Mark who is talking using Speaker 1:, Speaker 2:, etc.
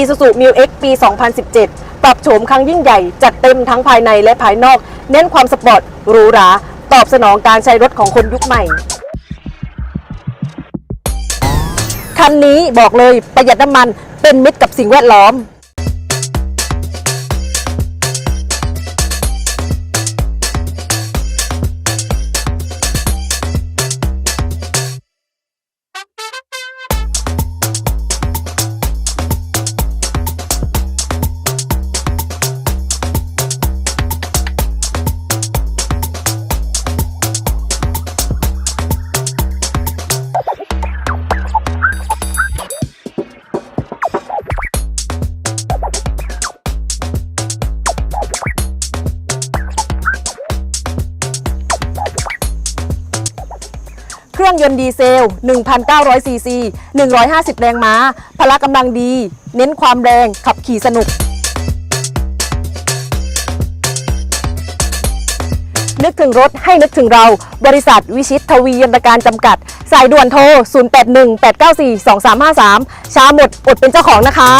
Speaker 1: Isuzu m u X ปี 2017 ปรับโฉมครั้งยิ่งใหญ่ จัดเต็มทั้งภายในและภายนอก เน้นความสปอร์ตหรูหรา ตอบสนองการใช้รถของคนยุคใหม่ คันนี้บอกเลยประหยัดน้ำมันเป็นมิตรกับสิ่งแวดล้อม เครื่องยนต์ดีเซล 1,900 ซีซี 150 แรงม้า พละกำลังดี เน้นความแรง ขับขี่สนุก นึกถึงรถให้นึกถึงเรา บริษัทวิชิตทวียนตการจำกัด สายด่วนโทร 0818942353 ช้าหมดอดเป็นเจ้าของนะคะ